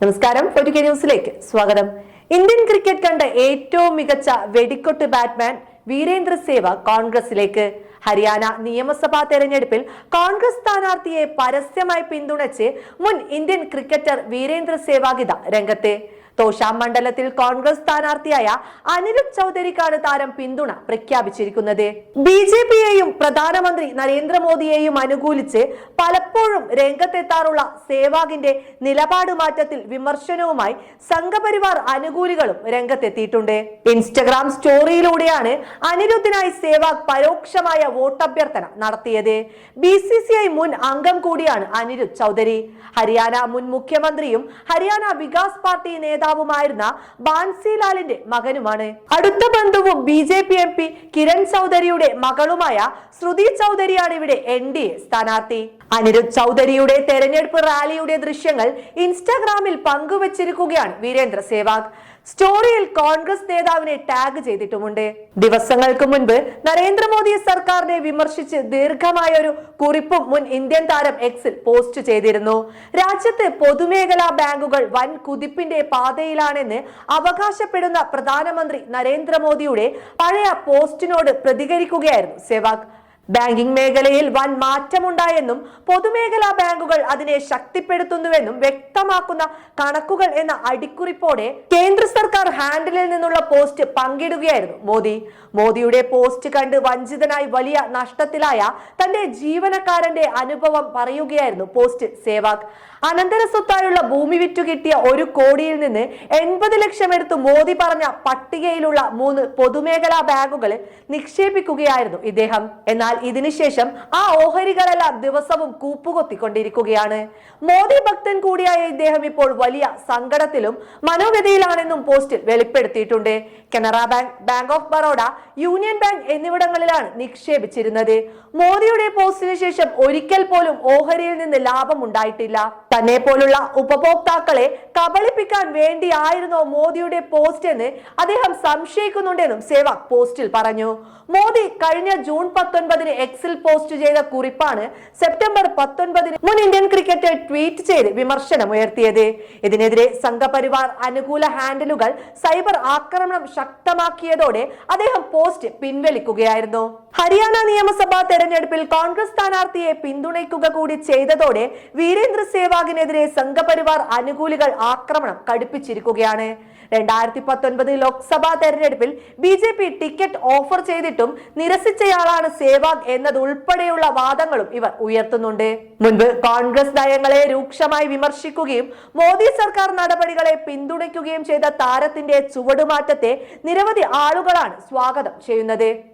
നമസ്കാരം. പൊരുക്കെ ന്യൂസിലേക്ക് സ്വാഗതം. ഇന്ത്യൻ ക്രിക്കറ്റ് കണ്ട ഏറ്റവും മികച്ച വെടിക്കൊട്ട് ബാറ്റ്മാൻ വീരേന്ദ്ര സേവ കോൺഗ്രസിലേക്ക്. ഹരിയാന നിയമസഭാ തെരഞ്ഞെടുപ്പിൽ കോൺഗ്രസ് സ്ഥാനാർത്ഥിയെ പരസ്യമായി പിന്തുണച്ച് മുൻ ഇന്ത്യൻ ക്രിക്കറ്റർ വീരേന്ദ്ര സേവാഗിത രംഗത്തെ. തോഷാം മണ്ഡലത്തിൽ കോൺഗ്രസ് സ്ഥാനാർത്ഥിയായ അനിരുദ്ധ് ചൗധരിക്കാണ് താരം പിന്തുണ പ്രഖ്യാപിച്ചിരിക്കുന്നത്. ബി ജെ പിയെയും പ്രധാനമന്ത്രി നരേന്ദ്രമോദിയെയും അനുകൂലിച്ച് പലപ്പോഴും രംഗത്തെത്താറുള്ള സേവാഗിന്റെ നിലപാട് മാറ്റത്തിൽ വിമർശനവുമായി സംഘപരിവാർ അനുകൂലികളും രംഗത്തെത്തിയിട്ടുണ്ട്. ഇൻസ്റ്റഗ്രാം സ്റ്റോറിയിലൂടെയാണ് അനിരുദ്ധിനായി സേവാഗ് പരോക്ഷമായ വോട്ടഭ്യർത്ഥന നടത്തിയത്. ബി സി സി ഐ മുൻ അംഗം കൂടിയാണ് അനിരുദ്ധ് ചൗധരി. ഹരിയാന മുൻ മുഖ്യമന്ത്രിയും ഹരിയാന വികാസ് പാർട്ടി നേതാവുമായിരുന്ന ബാൻസിലാലിന്റെ മകനുമാണ്. അടുത്ത ബന്ധുവും B J P M P Kiran ചൗധരിയുടെ മകളുമായ ശ്രുതി ചൗധരിയാണ് ഇവിടെ എൻ ഡി എ സ്ഥാനാർത്ഥി. അനിരുദ്ധ് ചൗധരിയുടെ തെരഞ്ഞെടുപ്പ് റാലിയുടെ ദൃശ്യങ്ങൾ ഇൻസ്റ്റാഗ്രാമിൽ പങ്കുവച്ചിരിക്കുകയാണ് വീരേന്ദ്ര സേവാഗ്. സ്റ്റോറിയിൽ കോൺഗ്രസ് നേതാവിനെ ടാഗ് ചെയ്തിട്ടുമുണ്ട്. ദിവസങ്ങൾക്ക് മുൻപ് നരേന്ദ്രമോദി സർക്കാരിനെ വിമർശിച്ച് ദീർഘമായ ഒരു കുറിപ്പും മുൻ ഇന്ത്യൻ താരം എക്സിൽ പോസ്റ്റ് ചെയ്തിരുന്നു. രാജ്യത്ത് പൊതുമേഖലാ ബാങ്കുകൾ വൻ കുതിപ്പിന്റെ പാതയിലാണെന്ന് അവകാശപ്പെടുന്ന പ്രധാനമന്ത്രി നരേന്ദ്രമോദിയുടെ പഴയ പോസ്റ്റിനോട് പ്രതികരിക്കുകയായിരുന്നു സെവാഗ്. ബാങ്കിംഗ് മേഖലയിൽ വൻ മാറ്റമുണ്ടായെന്നും പൊതുമേഖലാ ബാങ്കുകൾ അതിനെ ശക്തിപ്പെടുത്തുന്നുവെന്നും വ്യക്തമാക്കുന്ന കണക്കുകൾ എന്ന അടിക്കുറിപ്പോടെ കേന്ദ്ര സർക്കാർ ഹാൻഡിലിൽ നിന്നുള്ള പോസ്റ്റ് പങ്കിടുകയായിരുന്നു മോദി. മോദിയുടെ പോസ്റ്റ് കണ്ട് വഞ്ചിതനായി വലിയ നഷ്ടത്തിലായ തന്റെ ജീവനക്കാരന്റെ അനുഭവം പറയുകയായിരുന്നു പോസ്റ്റ് സേവാക് അനന്തര സ്വത്തായുള്ള ഭൂമി വിറ്റു കിട്ടിയ ഒരു കോടിയിൽ നിന്ന് എൺപത് ലക്ഷം എടുത്ത് മോദി പറഞ്ഞ പട്ടികയിലുള്ള മൂന്ന് പൊതുമേഖലാ ബാങ്കുകൾ നിക്ഷേപിക്കുകയായിരുന്നു ഇദ്ദേഹം. എന്നാൽ ഇതിനുശേഷം ആ ഓഹരികളെല്ലാം ദിവസവും കൂപ്പുകൊത്തിക്കൊണ്ടിരിക്കുകയാണ്. മോദി ഭക്തൻ കൂടിയായ ഇദ്ദേഹം ഇപ്പോൾ വലിയ സങ്കടത്തിലും മനോവ്യതയിലാണെന്നും പോസ്റ്റിൽ വെളിപ്പെടുത്തിയിട്ടുണ്ട്. Canara bank bank of Baroda union bank എന്നിവിടങ്ങളിലാണ് നിക്ഷേപിച്ചിരുന്നത്. മോദിയുടെ പോസ്റ്റിന് ശേഷം ഒരിക്കൽ പോലും ഓഹരിയിൽ നിന്ന് ലാഭം ഉണ്ടായിട്ടില്ല തന്നെ പോലുള്ള ഉപഭോക്താക്കളെ കബളിപ്പിക്കാൻ വേണ്ടിയായിരുന്നോ മോദിയുടെ പോസ്റ്റ് എന്ന് അദ്ദേഹം സംശയിക്കുന്നുണ്ടെന്നും സേവാഗ് പോസ്റ്റിൽ പറഞ്ഞു. മോദി കഴിഞ്ഞ ജൂൺ പത്തൊൻപതിന് എക്സിൽ പോസ്റ്റ് ചെയ്ത കുറിപ്പാണ് സെപ്റ്റംബർ പത്തൊൻപതിന് മുൻ ഇന്ത്യൻ ക്രിക്കറ്റർ ട്വീറ്റ് ചെയ്ത് വിമർശനമുയർത്തിയത്. ഇതിനെതിരെ സംഘപരിവാർ അനുകൂല ഹാൻഡിലുകൾ സൈബർ ആക്രമണം ശക്തമാക്കിയതോടെ അദ്ദേഹം പോസ്റ്റ് പിൻവലിക്കുകയായിരുന്നു. ഹരിയാന നിയമസഭാ തെരഞ്ഞെടുപ്പിൽ കോൺഗ്രസ് സ്ഥാനാർത്ഥിയെ പിന്തുണയ്ക്കുക കൂടി ചെയ്തതോടെ വീരേന്ദ്ര സേവാഗിനെതിരെ സംഘപരിവാർ അനുകൂലികൾ ആക്രമണം കടുപ്പിച്ചിരിക്കുകയാണ്. രണ്ടായിരത്തി പത്തൊൻപത് ലോക്സഭാ തെരഞ്ഞെടുപ്പിൽ B J P ticket offer ചെയ്തിട്ടും നിരസിച്ചയാളാണ് സേവാഗ് എന്നതുൾപ്പെടെയുള്ള വാദങ്ങളും ഇവർ ഉയർത്തുന്നുണ്ട്. മുൻപ് കോൺഗ്രസ് നയങ്ങളെ രൂക്ഷമായി വിമർശിക്കുകയും മോദി സർക്കാർ നടപടികളെ പിന്തുണയ്ക്കുകയും ചെയ്ത താരത്തിന്റെ ചുവടുമാറ്റത്തെ നിരവധി ആളുകളാണ് സ്വാഗതം ചെയ്യുന്നത്.